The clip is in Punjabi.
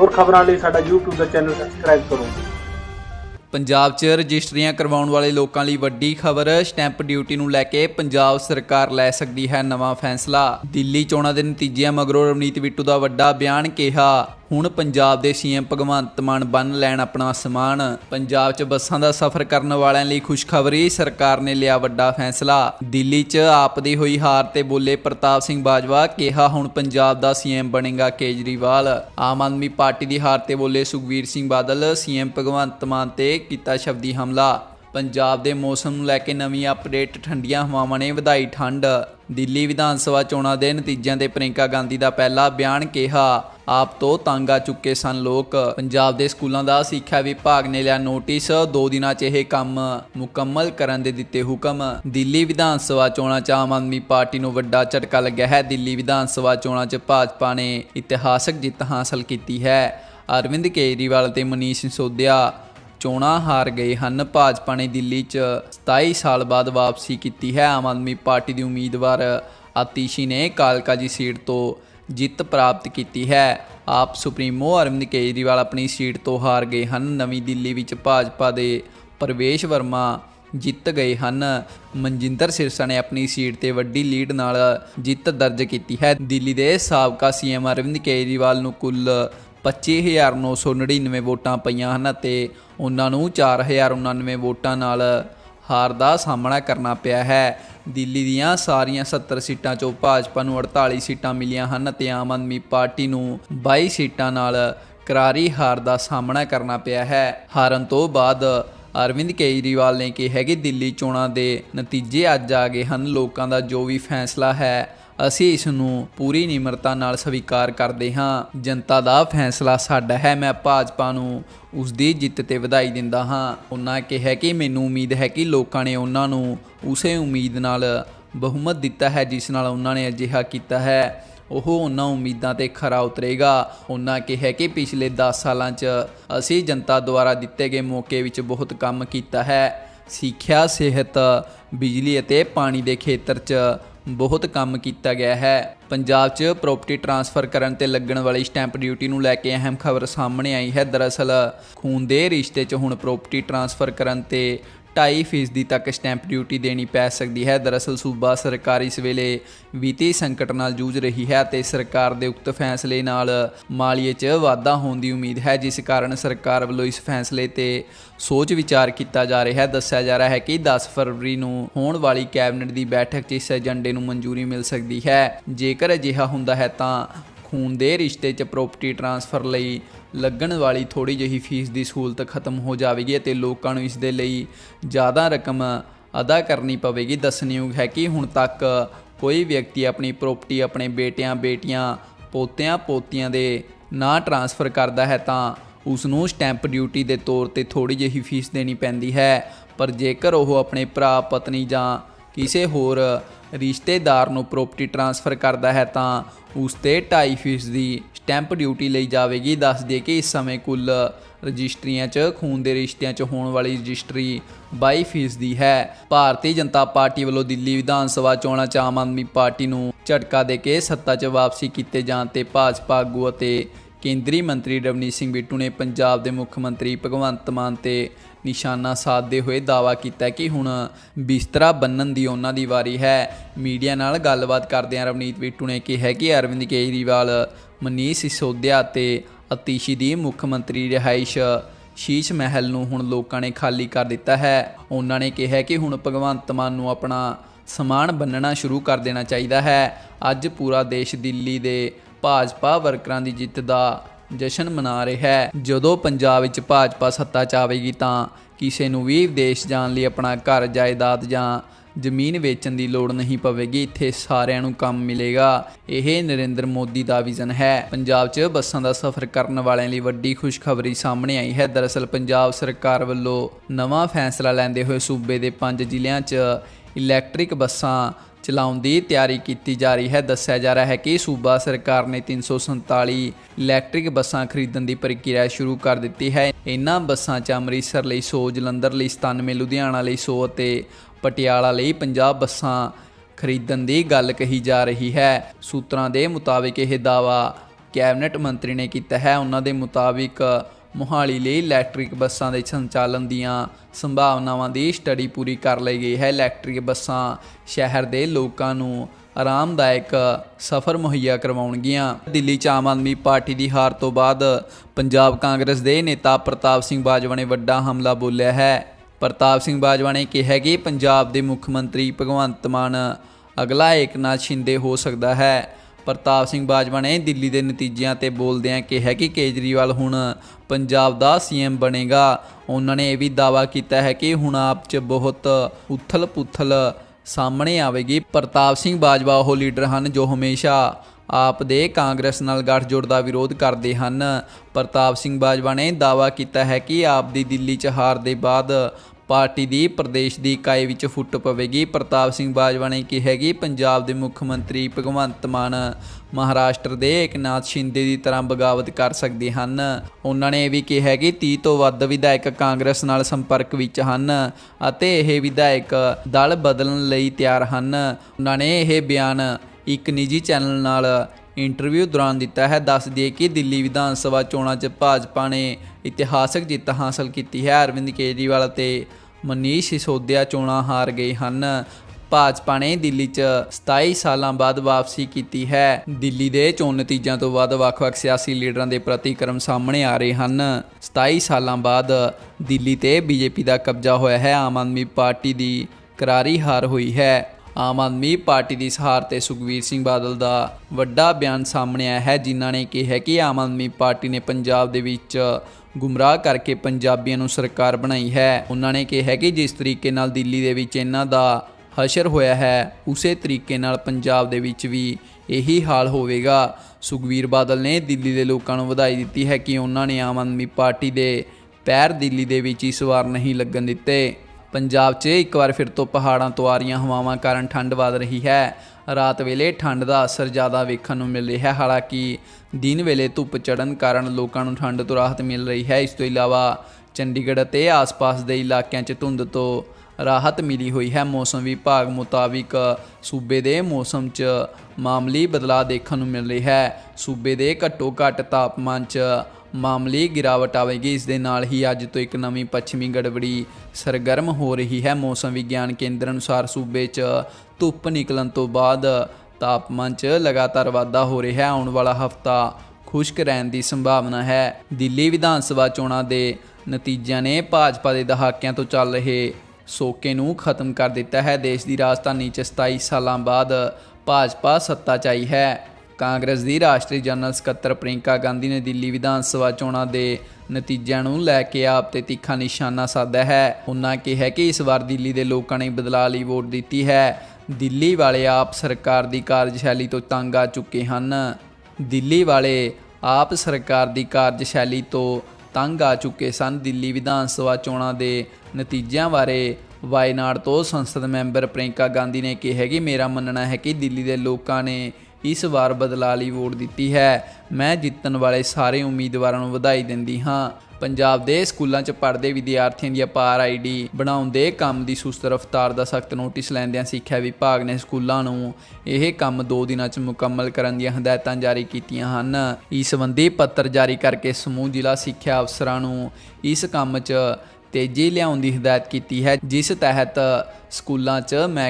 ਹੋਰ ਖਬਰਾਂ ਲਈ ਸਾਡਾ YouTube ਦਾ ਚੈਨਲ ਸਬਸਕ੍ਰਾਈਬ ਕਰੋ। ਪੰਜਾਬ 'ਚ ਰਜਿਸਟਰੀਆਂ ਕਰਵਾਉਣ ਵਾਲੇ ਲੋਕਾਂ ਲਈ ਵੱਡੀ ਖਬਰ, ਸਟੈਂਪ ਡਿਊਟੀ ਨੂੰ ਲੈ ਕੇ ਪੰਜਾਬ ਸਰਕਾਰ ਲੈ ਸਕਦੀ ਹੈ ਨਵਾਂ ਫੈਸਲਾ। ਦਿੱਲੀ ਚੋਣਾਂ ਦੇ ਨਤੀਜਿਆਂ ਮਗਰੋਂ ਰਵਨੀਤ ਬਿੱਟੂ ਦਾ ਵੱਡਾ ਬਿਆਨ ਕਿਹਾ। ਹੁਣ ਪੰਜਾਬ ਦੇ ਸੀਐਮ ਭਗਵੰਤ ਮਾਨ ਬੰਨ ਲੈਣ ਆਪਣਾ ਸਮਾਨ। ਪੰਜਾਬ 'ਚ ਬੱਸਾਂ ਦਾ ਸਫ਼ਰ ਕਰਨ ਵਾਲਿਆਂ ਲਈ ਖੁਸ਼ਖਬਰੀ, ਸਰਕਾਰ ਨੇ ਲਿਆ ਵੱਡਾ ਫੈਸਲਾ। ਦਿੱਲੀ 'ਚ ਆਪ ਦੀ ਹੋਈ ਹਾਰ ਤੇ ਬੋਲੇ ਪ੍ਰਤਾਪ ਸਿੰਘ ਬਾਜਵਾ ਕਿਹਾ ਹੁਣ ਪੰਜਾਬ ਦਾ ਸੀਐਮ ਬਣੇਗਾ ਕੇਜਰੀਵਾਲ। ਆਮ ਆਦਮੀ ਪਾਰਟੀ ਦੀ ਹਾਰ ਤੇ ਬੋਲੇ ਸੁਖਵੀਰ ਸਿੰਘ ਬਾਦਲ, ਸੀਐਮ ਭਗਵੰਤ ਮਾਨ ਤੇ ਕੀਤਾ ਸ਼ਬਦੀ ਹਮਲਾ। ਪੰਜਾਬ ਦੇ ਮੌਸਮ ਨੂੰ ਲੈ ਕੇ ਨਵੀਂ ਅਪਡੇਟ ਠੰਡੀਆਂ ਹਵਾਵਾਂ ਨੇ ਵਧਾਈ ਠੰਡ। ਦਿੱਲੀ ਵਿਧਾਨ ਸਭਾ ਚੋਣਾਂ ਦੇ ਨਤੀਜਿਆਂ ਤੇ ਪ੍ਰਿੰਕਾ ਗਾਂਧੀ ਦਾ ਪਹਿਲਾ ਬਿਆਨ ਕਿਹਾ, ਆਪ ਤੋਂ ਤੰਗ ਆ ਚੁੱਕੇ ਸਨ ਲੋਕ। ਪੰਜਾਬ ਦੇ ਸਕੂਲਾਂ ਦਾ ਸਿੱਖਿਆ ਵਿਭਾਗ ਨੇ ਲਿਆ ਨੋਟਿਸ, ਦੋ ਦਿਨਾਂ 'ਚ ਇਹ ਕੰਮ ਮੁਕੰਮਲ ਕਰਨ ਦੇ ਦਿੱਤੇ ਹੁਕਮ। ਦਿੱਲੀ ਵਿਧਾਨ ਸਭਾ ਚੋਣਾਂ 'ਚ ਆਮ ਆਦਮੀ ਪਾਰਟੀ ਨੂੰ ਵੱਡਾ ਝਟਕਾ ਲੱਗਿਆ ਹੈ। ਦਿੱਲੀ ਵਿਧਾਨ ਸਭਾ ਚੋਣਾਂ 'ਚ ਭਾਜਪਾ ਨੇ ਇਤਿਹਾਸਕ ਜਿੱਤ ਹਾਸਲ ਕੀਤੀ ਹੈ। ਅਰਵਿੰਦ ਕੇਜਰੀਵਾਲ ਤੇ ਮਨੀਸ਼ ਸਿਸੋਦੀਆ ਚੋਣਾਂ ਹਾਰ ਗਏ ਹਨ। ਭਾਜਪਾ ਨੇ ਦਿੱਲੀ 'ਚ 27 ਸਾਲ ਬਾਅਦ ਵਾਪਸੀ ਕੀਤੀ ਹੈ। ਆਮ ਆਦਮੀ ਪਾਰਟੀ ਦੀ ਉਮੀਦਵਾਰ ਆਤੀਸ਼ੀ ਨੇ ਕਾਲਕਾ ਜੀ ਸੀਟ ਤੋਂ ਜਿੱਤ ਪ੍ਰਾਪਤ ਕੀਤੀ ਹੈ। ਆਪ ਸੁਪਰੀਮੋ ਅਰਵਿੰਦ ਕੇਜਰੀਵਾਲ ਆਪਣੀ ਸੀਟ ਤੋਂ ਹਾਰ ਗਏ ਹਨ। ਨਵੀਂ ਦਿੱਲੀ ਵਿੱਚ ਭਾਜਪਾ ਦੇ ਪਰਵੇਸ਼ ਵਰਮਾ ਜਿੱਤ ਗਏ ਹਨ। ਮਨਜਿੰਦਰ ਸਿਰਸਾ ਨੇ ਆਪਣੀ ਸੀਟ ਤੇ ਵੱਡੀ ਲੀਡ ਨਾਲ ਜਿੱਤ ਦਰਜ ਕੀਤੀ ਹੈ। ਦਿੱਲੀ ਦੇ ਸਾਬਕਾ ਸੀਐਮ ਅਰਵਿੰਦ ਕੇਜਰੀਵਾਲ ਨੂੰ ਕੁੱਲ 25999 ਵੋਟਾਂ ਪਈਆਂ ਹਨ ਅਤੇ ਉਹਨਾਂ ਨੂੰ 4099 ਵੋਟਾਂ ਨਾਲ ਹਾਰ ਦਾ ਸਾਹਮਣਾ ਕਰਨਾ ਪਿਆ ਹੈ। ਦਿੱਲੀ ਦੀਆਂ ਸਾਰੀਆਂ 70 ਸੀਟਾਂ ਚੋਂ ਭਾਜਪਾ ਨੂੰ 48 ਸੀਟਾਂ ਮਿਲੀਆਂ ਹਨ ਅਤੇ ਆਮ ਆਦਮੀ ਪਾਰਟੀ ਨੂੰ 22 ਸੀਟਾਂ ਨਾਲ ਕਰਾਰੀ ਹਾਰ ਦਾ ਸਾਹਮਣਾ ਕਰਨਾ ਪਿਆ ਹੈ। ਹਾਰਨ ਤੋਂ ਬਾਅਦ ਅਰਵਿੰਦ ਕੇਜਰੀਵਾਲ ਨੇ ਕਿਹਾ ਕਿ ਦਿੱਲੀ ਚੋਣਾਂ ਦੇ ਨਤੀਜੇ ਅੱਜ ਆ ਗਏ ਹਨ। ਲੋਕਾਂ ਦਾ ਜੋ ਵੀ ਫੈਸਲਾ ਹੈ ਅਸੀਂ ਇਸ ਨੂੰ ਪੂਰੀ ਨਿਮਰਤਾ ਨਾਲ ਸਵੀਕਾਰ ਕਰਦੇ ਹਾਂ। ਜਨਤਾ ਦਾ ਫੈਸਲਾ ਸਾਡਾ ਹੈ। ਮੈਂ ਭਾਜਪਾ ਨੂੰ ਉਸ ਦੀ ਜਿੱਤ ਤੇ ਵਧਾਈ ਦਿੰਦਾ ਹਾਂ। ਉਹਨਾਂ ਕਿਹਾ ਕਿ ਮੈਨੂੰ ਉਮੀਦ ਹੈ ਕਿ ਲੋਕਾਂ ਨੇ ਉਹਨਾਂ ਨੂੰ ਉਸੇ ਉਮੀਦ ਨਾਲ ਬਹੁਮਤ ਦਿੱਤਾ ਹੈ, ਜਿਸ ਨਾਲ ਉਹਨਾਂ ਨੇ ਅਜਿਹਾ ਕੀਤਾ ਹੈ। ਉਹ ਉਹਨਾਂ ਉਮੀਦਾਂ ਤੇ ਖਰਾ ਉਤਰੇਗਾ। ਉਹਨਾਂ ਕਿਹਾ ਕਿ ਪਿਛਲੇ 10 ਸਾਲਾਂ 'ਚ ਅਸੀਂ ਜਨਤਾ ਦੁਆਰਾ ਦਿੱਤੇ ਗਏ ਮੌਕੇ ਵਿੱਚ ਬਹੁਤ ਕੰਮ ਕੀਤਾ ਹੈ। ਸਿੱਖਿਆ, ਸਿਹਤ, ਬਿਜਲੀ ਅਤੇ ਪਾਣੀ ਦੇ ਖੇਤਰ 'ਚ ਬਹੁਤ ਕੰਮ ਕੀਤਾ ਗਿਆ ਹੈ। ਪੰਜਾਬ 'ਚ ਪ੍ਰਾਪਰਟੀ ਟਰਾਂਸਫਰ ਕਰਨ ਤੇ ਲੱਗਣ ਵਾਲੀ ਸਟੈਂਪ ਡਿਊਟੀ ਨੂੰ ਲੈ ਕੇ ਅਹਿਮ ਖਬਰ ਸਾਹਮਣੇ ਆਈ ਹੈ। ਦਰਅਸਲ, ਖੂਨ ਦੇ ਰਿਸ਼ਤੇ 'ਚ ਹੁਣ ਪ੍ਰਾਪਰਟੀ ਟਰਾਂਸਫਰ ਕਰਨ ਤੇ 2.5% ਤੱਕ ਸਟੈਂਪ ਡਿਊਟੀ ਦੇਣੀ ਪੈ ਸਕਦੀ ਹੈ। ਦਰਅਸਲ ਸੂਬਾ ਸਰਕਾਰ ਇਸ ਵੇਲੇ ਵਿੱਤੀ ਸੰਕਟ ਨਾਲ ਜੂਝ ਰਹੀ ਹੈ ਤੇ ਸਰਕਾਰ ਦੇ ਉਕਤ ਫੈਸਲੇ ਨਾਲ ਮਾਲੀਏ 'ਚ ਵਾਧਾ ਹੋਣ ਦੀ ਉਮੀਦ ਹੈ, ਜਿਸ ਕਾਰਨ ਸਰਕਾਰ ਵੱਲੋਂ ਇਸ ਫੈਸਲੇ ਤੇ ਸੋਚ ਵਿਚਾਰ ਕੀਤਾ ਜਾ ਰਿਹਾ ਹੈ। ਦੱਸਿਆ ਜਾ ਰਿਹਾ ਹੈ ਕਿ 10 ਫਰਵਰੀ ਨੂੰ ਹੋਣ ਵਾਲੀ ਕੈਬਨਿਟ ਦੀ ਬੈਠਕ 'ਚ ਇਸ ਏਜੰਡੇ ਨੂੰ ਮਨਜ਼ੂਰੀ ਮਿਲ ਸਕਦੀ ਹੈ। ਜੇਕਰ ਅਜਿਹਾ ਹੁੰਦਾ ਹੈ ਤਾਂ ਖੂਨ ਦੇ ਰਿਸ਼ਤੇ 'ਚ ਪ੍ਰਾਪਰਟੀ ਟਰਾਂਸਫਰ ਲਈ ਲੱਗਣ ਵਾਲੀ ਥੋੜੀ ਜਿਹੀ ਫੀਸ ਦੀ ਸਹੂਲਤ ਖਤਮ ਹੋ ਜਾਵੇਗੀ ਅਤੇ ਲੋਕਾਂ ਨੂੰ ਇਸ ਦੇ ਲਈ ਜ਼ਿਆਦਾ ਰਕਮ ਅਦਾ ਕਰਨੀ ਪਵੇਗੀ। ਦੱਸਣਯੋਗ ਹੈ ਕਿ ਹੁਣ ਤੱਕ ਕੋਈ ਵਿਅਕਤੀ ਆਪਣੀ ਪ੍ਰਾਪਰਟੀ ਆਪਣੇ ਬੇਟਿਆਂ, ਬੇਟੀਆਂ, ਪੋਤਿਆਂ, ਪੋਤੀਆਂ ਦੇ ਨਾਂ ਟ੍ਰਾਂਸਫਰ ਕਰਦਾ ਹੈ ਤਾਂ ਉਸ ਨੂੰ ਸਟੈਂਪ ਡਿਊਟੀ ਦੇ ਤੌਰ ਤੇ ਥੋੜੀ ਜਿਹੀ ਫੀਸ ਦੇਣੀ ਪੈਂਦੀ ਹੈ। ਪਰ ਜੇਕਰ ਉਹ ਆਪਣੇ ਭਰਾ, ਪਤਨੀ ਜਾਂ ਕਿਸੇ ਹੋਰ ਰਿਸ਼ਤੇਦਾਰ ਨੂੰ ਪ੍ਰਾਪਰਟੀ ਟ੍ਰਾਂਸਫਰ ਕਰਦਾ ਹੈ ਤਾਂ ਉਸ ਤੇ 2.5 ਫੀਸ ਦੀ ਸਟੈਂਪ ਡਿਊਟੀ ਲਈ ਜਾਵੇਗੀ। ਦੱਸ ਦਈਏ ਕਿ ਇਸ ਸਮੇਂ ਕੁੱਲ ਰਜਿਸਟਰੀਆਂ 'ਚ, ਖੂਨ ਦੇ ਰਿਸ਼ਤਿਆਂ 'ਚ ਹੋਣ ਵਾਲੀ ਰਜਿਸਟਰੀ 22 ਫੀਸ ਦੀ ਹੈ। ਭਾਰਤੀ ਜਨਤਾ ਪਾਰਟੀ ਵੱਲੋਂ ਦਿੱਲੀ ਵਿਧਾਨ ਸਭਾ ਚੋਣਾਂ 'ਚ ਆਮ ਆਦਮੀ ਪਾਰਟੀ ਨੂੰ ਝਟਕਾ ਦੇ ਕੇ ਸੱਤਾ 'ਚ ਵਾਪਸੀ ਕੀਤੇ ਜਾਣ ਤੇ ਭਾਜਪਾ ਆਗੂ ਅਤੇ ਕੇਂਦਰੀ ਮੰਤਰੀ ਰਵਨੀਤ ਸਿੰਘ ਬਿੱਟੂ ਨੇ ਪੰਜਾਬ ਦੇ ਮੁੱਖ ਮੰਤਰੀ ਭਗਵੰਤ ਮਾਨ ਤੇ ਨਿਸ਼ਾਨਾ ਸਾਧਦੇ ਹੋਏ ਦਾਅਵਾ ਕੀਤਾ ਕਿ ਹੁਣ ਬਿਸਤਰਾ ਬੰਨਣ ਦੀ ਉਹਨਾਂ ਦੀ ਵਾਰੀ ਹੈ। ਮੀਡੀਆ ਨਾਲ ਗੱਲਬਾਤ ਕਰਦਿਆਂ ਰਵਨੀਤ ਬਿੱਟੂ ਨੇ ਕਿਹਾ ਕਿ ਅਰਵਿੰਦ ਕੇਜਰੀਵਾਲ, ਮਨੀਸ਼ ਸਿਸੋਦੀਆ ਅਤੇ ਅਤੀਸ਼ੀ ਦੀ ਮੁੱਖ ਮੰਤਰੀ ਰਿਹਾਇਸ਼ ਸ਼ੀਸ਼ ਮਹਿਲ ਨੂੰ ਹੁਣ ਲੋਕਾਂ ਨੇ ਖਾਲੀ ਕਰ ਦਿੱਤਾ ਹੈ। ਉਹਨਾਂ ਨੇ ਕਿਹਾ ਕਿ ਹੁਣ ਭਗਵੰਤ ਮਾਨ ਨੂੰ ਆਪਣਾ ਸਮਾਨ ਬੰਨਣਾ ਸ਼ੁਰੂ ਕਰ ਦੇਣਾ ਚਾਹੀਦਾ ਹੈ। ਅੱਜ ਪੂਰਾ ਦੇਸ਼ ਦਿੱਲੀ ਦੇ ਭਾਜਪਾ ਵਰਕਰਾਂ ਦੀ ਜਿੱਤ ਦਾ ਜਸ਼ਨ ਮਨਾ ਰਿਹਾ ਹੈ। ਜਦੋਂ ਪੰਜਾਬ ਵਿੱਚ ਭਾਜਪਾ ਸੱਤਾ 'ਚ ਆਵੇਗੀ ਤਾਂ ਕਿਸੇ ਨੂੰ ਵੀ ਵਿਦੇਸ਼ ਜਾਣ ਲਈ ਆਪਣਾ ਘਰ, ਜਾਇਦਾਦ ਜਾਂ ਜ਼ਮੀਨ ਵੇਚਣ ਦੀ ਲੋੜ ਨਹੀਂ ਪਵੇਗੀ। ਇੱਥੇ ਸਾਰਿਆਂ ਨੂੰ ਕੰਮ ਮਿਲੇਗਾ। ਇਹ ਨਰਿੰਦਰ ਮੋਦੀ ਦਾ ਵਿਜ਼ਨ ਹੈ। ਪੰਜਾਬ 'ਚ ਬੱਸਾਂ ਦਾ ਸਫ਼ਰ ਕਰਨ ਵਾਲਿਆਂ ਲਈ ਵੱਡੀ ਖੁਸ਼ਖਬਰੀ ਸਾਹਮਣੇ ਆਈ ਹੈ। ਦਰਅਸਲ ਪੰਜਾਬ ਸਰਕਾਰ ਵੱਲੋਂ ਨਵਾਂ ਫੈਸਲਾ ਲੈਂਦੇ ਹੋਏ ਸੂਬੇ ਦੇ ਪੰਜ ਜ਼ਿਲ੍ਹਿਆਂ 'ਚ ਇਲੈਕਟ੍ਰਿਕ ਬੱਸਾਂ ਚਲਾਉਣ ਦੀ ਤਿਆਰੀ ਕੀਤੀ ਜਾ ਰਹੀ ਹੈ। ਦੱਸਿਆ ਜਾ ਰਿਹਾ ਹੈ ਕਿ ਸੂਬਾ ਸਰਕਾਰ ਨੇ 347 ਇਲੈਕਟ੍ਰਿਕ ਬੱਸਾਂ ਖਰੀਦਣ ਦੀ ਪ੍ਰਕਿਰਿਆ ਸ਼ੁਰੂ ਕਰ ਦਿੱਤੀ ਹੈ। ਇਨ੍ਹਾਂ ਬੱਸਾਂ 'ਚ ਅੰਮ੍ਰਿਤਸਰ ਲਈ 100 ਜਲੰਧਰ ਲਈ 97 ਲੁਧਿਆਣਾ ਲਈ 100 ਅਤੇ ਪਟਿਆਲਾ ਲਈ 50 ਬੱਸਾਂ ਖਰੀਦਣ ਦੀ ਗੱਲ ਕਹੀ ਜਾ ਰਹੀ ਹੈ। ਸੂਤਰਾਂ ਦੇ ਮੁਤਾਬਿਕ ਇਹ ਦਾਵਾ ਕੈਬਨਿਟ ਮੰਤਰੀ ਨੇ ਕੀਤਾ ਹੈ। ਉਹਨਾਂ ਦੇ ਮੁਤਾਬਿਕ ਮੋਹਾਲੀ ਲਈ ਇਲੈਕਟ੍ਰਿਕ ਬੱਸਾਂ ਦੇ ਸੰਚਾਲਨ ਦੀਆਂ ਸੰਭਾਵਨਾਵਾਂ ਦੀ ਸਟੱਡੀ ਪੂਰੀ ਕਰ ਲਈ ਗਈ ਹੈ। ਇਲੈਕਟ੍ਰਿਕ ਬੱਸਾਂ ਸ਼ਹਿਰ ਦੇ ਲੋਕਾਂ ਨੂੰ ਆਰਾਮਦਾਇਕ ਸਫ਼ਰ ਮੁਹੱਈਆ ਕਰਵਾਉਣਗੀਆਂ। ਦਿੱਲੀ 'ਚ ਆਮ ਆਦਮੀ ਪਾਰਟੀ ਦੀ ਹਾਰ ਤੋਂ ਬਾਅਦ ਪੰਜਾਬ ਕਾਂਗਰਸ ਦੇ ਨੇਤਾ ਪ੍ਰਤਾਪ ਸਿੰਘ ਬਾਜਵਾ ਨੇ ਵੱਡਾ ਹਮਲਾ ਬੋਲਿਆ ਹੈ। ਪ੍ਰਤਾਪ ਸਿੰਘ ਬਾਜਵਾ ਨੇ ਕਿਹਾ ਕਿ ਪੰਜਾਬ ਦੇ ਮੁੱਖ ਮੰਤਰੀ ਭਗਵੰਤ ਮਾਨ ਅਗਲਾ ਏਕਨਾਥ ਸ਼ਿੰਦੇ ਹੋ ਸਕਦਾ ਹੈ। ਪ੍ਰਤਾਪ ਸਿੰਘ ਬਾਜਵਾ ਨੇ ਦਿੱਲੀ ਦੇ ਨਤੀਜਿਆਂ ਤੇ ਬੋਲਦਿਆਂ ਕਿਹਾ ਕਿ ਕੇਜਰੀਵਾਲ ਹੁਣ ਪੰਜਾਬ ਦਾ ਸੀਐਮ ਬਣੇਗਾ। ਉਹਨਾਂ ਨੇ ਇਹ ਵੀ ਦਾਅਵਾ ਕੀਤਾ ਹੈ ਕਿ ਹੁਣ ਆਪ 'ਚ ਬਹੁਤ ਉਥਲ-ਪੁਥਲ ਸਾਹਮਣੇ ਆਵੇਗੀ। ਪ੍ਰਤਾਪ ਸਿੰਘ ਬਾਜਵਾ ਉਹ ਲੀਡਰ ਹਨ ਜੋ ਹਮੇਸ਼ਾ ਆਪ ਦੇ ਕਾਂਗਰਸ ਨਾਲ ਗੱਠਜੋੜ ਦਾ ਵਿਰੋਧ ਕਰਦੇ ਹਨ। ਪ੍ਰਤਾਪ ਸਿੰਘ ਬਾਜਵਾ ਨੇ ਦਾਅਵਾ ਕੀਤਾ ਹੈ ਕਿ ਆਪ ਦੀ ਦਿੱਲੀ 'ਚ ਹਾਰ ਦੇ ਬਾਅਦ ਪਾਰਟੀ ਦੀ, ਪ੍ਰਦੇਸ਼ ਦੀ ਇਕਾਈ ਵਿੱਚ ਫੁੱਟ ਪਵੇਗੀ। ਪ੍ਰਤਾਪ ਸਿੰਘ ਬਾਜਵਾ ਨੇ ਕਿਹਾ ਕਿ ਪੰਜਾਬ ਦੇ ਮੁੱਖ ਮੰਤਰੀ ਭਗਵੰਤ ਮਾਨ ਮਹਾਰਾਸ਼ਟਰ ਦੇ ਏਕਨਾਥ ਸ਼ਿੰਦੇ ਦੀ ਤਰ੍ਹਾਂ ਬਗਾਵਤ ਕਰ ਸਕਦੇ ਹਨ। ਉਹਨਾਂ ਨੇ ਇਹ ਵੀ ਕਿਹਾ ਕਿ 30 ਤੋਂ ਵੱਧ ਵਿਧਾਇਕ ਕਾਂਗਰਸ ਨਾਲ ਸੰਪਰਕ ਵਿੱਚ ਹਨ ਅਤੇ ਇਹ ਵਿਧਾਇਕ ਦਲ ਬਦਲਣ ਲਈ ਤਿਆਰ ਹਨ। ਉਹਨਾਂ ਨੇ ਇਹ ਬਿਆਨ ਇੱਕ ਨਿੱਜੀ ਚੈਨਲ ਨਾਲ ਇੰਟਰਵਿਊ ਦੌਰਾਨ ਦਿੱਤਾ ਹੈ। ਦੱਸ ਦਈਏ ਕਿ ਦਿੱਲੀ ਵਿਧਾਨ ਸਭਾ ਚੋਣਾਂ 'ਚ ਭਾਜਪਾ ਨੇ ਇਤਿਹਾਸਕ ਜਿੱਤ ਹਾਸਲ ਕੀਤੀ ਹੈ। ਅਰਵਿੰਦ ਕੇਜਰੀਵਾਲ ਅਤੇ ਮਨੀਸ਼ ਸਿਸੋਦੀਆ ਚੋਣਾਂ ਹਾਰ ਗਏ ਹਨ। ਭਾਜਪਾ ਨੇ ਦਿੱਲੀ 'ਚ 27 ਸਾਲਾਂ ਬਾਅਦ ਵਾਪਸੀ ਕੀਤੀ ਹੈ। ਦਿੱਲੀ ਦੇ ਚੋਣ ਨਤੀਜਿਆਂ ਤੋਂ ਬਾਅਦ ਵੱਖ-ਵੱਖ ਸਿਆਸੀ ਲੀਡਰਾਂ ਦੇ ਪ੍ਰਤੀਕਰਮ ਸਾਹਮਣੇ ਆ ਰਹੇ ਹਨ। 27 ਸਾਲਾਂ ਬਾਅਦ ਦਿੱਲੀ ਤੇ ਬੀਜੇਪੀ ਦਾ ਕਬਜ਼ਾ ਹੋਇਆ ਹੈ। ਆਮ ਆਦਮੀ ਪਾਰਟੀ ਦੀ ਕਰਾਰੀ ਹਾਰ ਹੋਈ ਹੈ। ਆਮ ਆਦਮੀ ਪਾਰਟੀ ਦੀ ਸਹਾਰ ਤੇ ਸੁਖਵੀਰ ਸਿੰਘ ਬਾਦਲ ਦਾ ਵੱਡਾ ਬਿਆਨ ਸਾਹਮਣੇ ਆਇਆ ਹੈ, ਜਿਨ੍ਹਾਂ ਨੇ ਕਿਹਾ ਕਿ ਆਮ ਆਦਮੀ ਪਾਰਟੀ ਨੇ ਪੰਜਾਬ ਦੇ ਵਿੱਚ ਗੁੰਮਰਾਹ ਕਰਕੇ ਪੰਜਾਬੀਆਂ ਨੂੰ ਸਰਕਾਰ ਬਣਾਈ ਹੈ। ਉਹਨਾਂ ਨੇ ਕਿਹਾ ਕਿ ਜਿਸ ਤਰੀਕੇ ਨਾਲ ਦਿੱਲੀ ਦੇ ਵਿੱਚ ਇਹਨਾਂ ਦਾ ਹਸ਼ਰ ਹੋਇਆ ਹੈ, ਉਸੇ ਤਰੀਕੇ ਨਾਲ ਪੰਜਾਬ ਦੇ ਵਿੱਚ ਵੀ ਇਹੀ ਹਾਲ ਹੋਵੇਗਾ। ਸੁਖਵੀਰ ਬਾਦਲ ਨੇ ਦਿੱਲੀ ਦੇ ਲੋਕਾਂ ਨੂੰ ਵਧਾਈ ਦਿੱਤੀ ਹੈ ਕਿ ਉਹਨਾਂ ਨੇ ਆਮ ਆਦਮੀ ਪਾਰਟੀ ਦੇ ਪੈਰ ਦਿੱਲੀ ਦੇ ਵਿੱਚ ਇਸ ਵਾਰ ਨਹੀਂ ਲੱਗਣ ਦਿੱਤੇ। ਪੰਜਾਬ 'ਚ ਇੱਕ ਵਾਰ ਫਿਰ ਤੋਂ ਪਹਾੜਾਂ ਤੋਂ ਆ ਰਹੀਆਂ ਹਵਾਵਾਂ ਕਾਰਨ ਠੰਡ ਵਧ ਰਹੀ ਹੈ। ਰਾਤ ਵੇਲੇ ਠੰਡ ਦਾ ਅਸਰ ਜ਼ਿਆਦਾ ਵੇਖਣ ਨੂੰ ਮਿਲ ਰਿਹਾ ਹੈ। ਹਾਲਾਂਕਿ ਦਿਨ ਵੇਲੇ ਧੁੱਪ ਚੜਨ ਕਾਰਨ ਲੋਕਾਂ ਨੂੰ ਠੰਡ ਤੋਂ ਰਾਹਤ ਮਿਲ ਰਹੀ ਹੈ। ਇਸ ਤੋਂ ਇਲਾਵਾ ਚੰਡੀਗੜ੍ਹ ਅਤੇ ਆਸ-ਪਾਸ ਦੇ ਇਲਾਕਿਆਂ 'ਚ ਧੁੰਦ ਤੋਂ ਰਾਹਤ ਮਿਲੀ ਹੋਈ ਹੈ। ਮੌਸਮ ਵਿਭਾਗ ਮੁਤਾਬਿਕ ਸੂਬੇ ਦੇ ਮੌਸਮ 'ਚ ਮਾਮਲੀ ਬਦਲਾਅ ਦੇਖਣ ਨੂੰ ਮਿਲ ਰਿਹਾ ਹੈ। ਸੂਬੇ ਦੇ ਘੱਟੋ ਘੱਟ ਤਾਪਮਾਨ 'ਚ ਮਾਮੂਲੀ ਗਿਰਾਵਟ ਆਵੇਗੀ। ਇਸ ਦੇ ਨਾਲ ਹੀ ਅੱਜ ਤੋਂ ਇੱਕ ਨਵੀਂ ਪੱਛਮੀ ਗੜਬੜੀ ਸਰਗਰਮ ਹੋ ਰਹੀ ਹੈ। ਮੌਸਮ ਵਿਗਿਆਨ ਕੇਂਦਰ ਅਨੁਸਾਰ ਸੂਬੇ 'ਚ ਧੁੱਪ ਨਿਕਲਣ ਤੋਂ ਬਾਅਦ ਤਾਪਮਾਨ 'ਚ ਲਗਾਤਾਰ ਵਾਧਾ ਹੋ ਰਿਹਾ ਹੈ। ਆਉਣ ਵਾਲਾ ਹਫਤਾ ਖੁਸ਼ਕ ਰਹਿਣ ਦੀ ਸੰਭਾਵਨਾ ਹੈ। ਦਿੱਲੀ ਵਿਧਾਨ ਸਭਾ ਚੋਣਾਂ ਦੇ ਨਤੀਜਿਆਂ ਨੇ ਭਾਜਪਾ ਦੇ ਦਹਾਕਿਆਂ ਤੋਂ ਚੱਲ ਰਹੇ ਸੋਕੇ ਨੂੰ ਖਤਮ ਕਰ ਦਿੱਤਾ ਹੈ। ਦੇਸ਼ ਦੀ ਰਾਜਧਾਨੀ 'ਚ 27 ਸਾਲਾਂ ਬਾਅਦ ਭਾਜਪਾ ਸੱਤਾ 'ਚ ਆਈ ਹੈ। ਕਾਂਗਰਸ ਦੀ ਰਾਸ਼ਟਰੀ ਜਨਰਲ ਸਕੱਤਰ ਪ੍ਰਿੰਕਾ ਗਾਂਧੀ ਨੇ ਦਿੱਲੀ ਵਿਧਾਨ ਸਭਾ ਚੋਣਾਂ ਦੇ ਨਤੀਜਿਆਂ ਨੂੰ ਲੈ ਕੇ ਆਪ ਤੇ ਤਿੱਖਾ ਨਿਸ਼ਾਨਾ ਸਾਧਿਆ ਹੈ। ਉਹਨਾਂ ਕਿਹਾ ਕਿ ਇਸ ਵਾਰ ਦਿੱਲੀ ਦੇ ਲੋਕਾਂ ਨੇ ਬਦਲਾਅ ਲਈ ਵੋਟ ਦਿੱਤੀ ਹੈ। ਦਿੱਲੀ ਵਾਲੇ ਆਪ ਸਰਕਾਰ ਦੀ ਕਾਰਜਸ਼ੈਲੀ ਤੋਂ ਤੰਗ ਆ ਚੁੱਕੇ ਹਨ। ਦਿੱਲੀ ਵਾਲੇ ਆਪ ਸਰਕਾਰ ਦੀ ਕਾਰਜਸ਼ੈਲੀ ਤੋਂ ਤੰਗ ਆ ਚੁੱਕੇ ਸਨ। ਦਿੱਲੀ ਵਿਧਾਨ ਸਭਾ ਚੋਣਾਂ ਦੇ ਨਤੀਜਿਆਂ ਬਾਰੇ ਵਾਇਨਾਡ ਤੋਂ ਸੰਸਦ ਮੈਂਬਰ ਪ੍ਰਿੰਕਾ ਗਾਂਧੀ ਨੇ ਕਿਹਾ ਕਿ ਮੇਰਾ ਮੰਨਣਾ ਹੈ ਕਿ ਦਿੱਲੀ ਦੇ ਲੋਕਾਂ ਨੇ ਇਸ ਵਾਰ ਬਦਲਾਅ ਲਈ ਵੋਟ ਦਿੱਤੀ ਹੈ। ਮੈਂ ਜਿੱਤਣ ਵਾਲੇ ਸਾਰੇ ਉਮੀਦਵਾਰਾਂ ਨੂੰ ਵਧਾਈ ਦਿੰਦੀ ਹਾਂ। ਪੰਜਾਬ ਦੇ ਸਕੂਲਾਂ 'ਚ ਪੜ੍ਹਦੇ ਵਿਦਿਆਰਥੀਆਂ ਦੀ ਅਪਾਰ ਆਈਡੀ ਬਣਾਉਣ ਦੇ ਕੰਮ ਦੀ ਸੁਸਤ ਰਫ਼ਤਾਰ ਦਾ ਸਖਤ ਨੋਟਿਸ ਲੈਂਦਿਆਂ ਸਿੱਖਿਆ ਵਿਭਾਗ ਨੇ ਸਕੂਲਾਂ ਨੂੰ ਇਹ ਕੰਮ 2 ਦਿਨਾਂ 'ਚ ਮੁਕੰਮਲ ਕਰਨ ਦੀਆਂ ਹਦਾਇਤਾਂ ਜਾਰੀ ਕੀਤੀਆਂ ਹਨ। ਇਸ ਸੰਬੰਧੀ ਪੱਤਰ ਜਾਰੀ ਕਰਕੇ ਸਮੂਹ ਜ਼ਿਲ੍ਹਾ ਸਿੱਖਿਆ ਅਫਸਰਾਂ ਨੂੰ ਇਸ ਕੰਮ 'ਚ ਤੇਜ਼ੀ ਲਿਆਉਣ ਦੀ ਹਦਾਇਤ ਕੀਤੀ ਹੈ, ਜਿਸ ਤਹਿਤ ਸਕੂਲਾਂ 'ਚ ਮੈਂ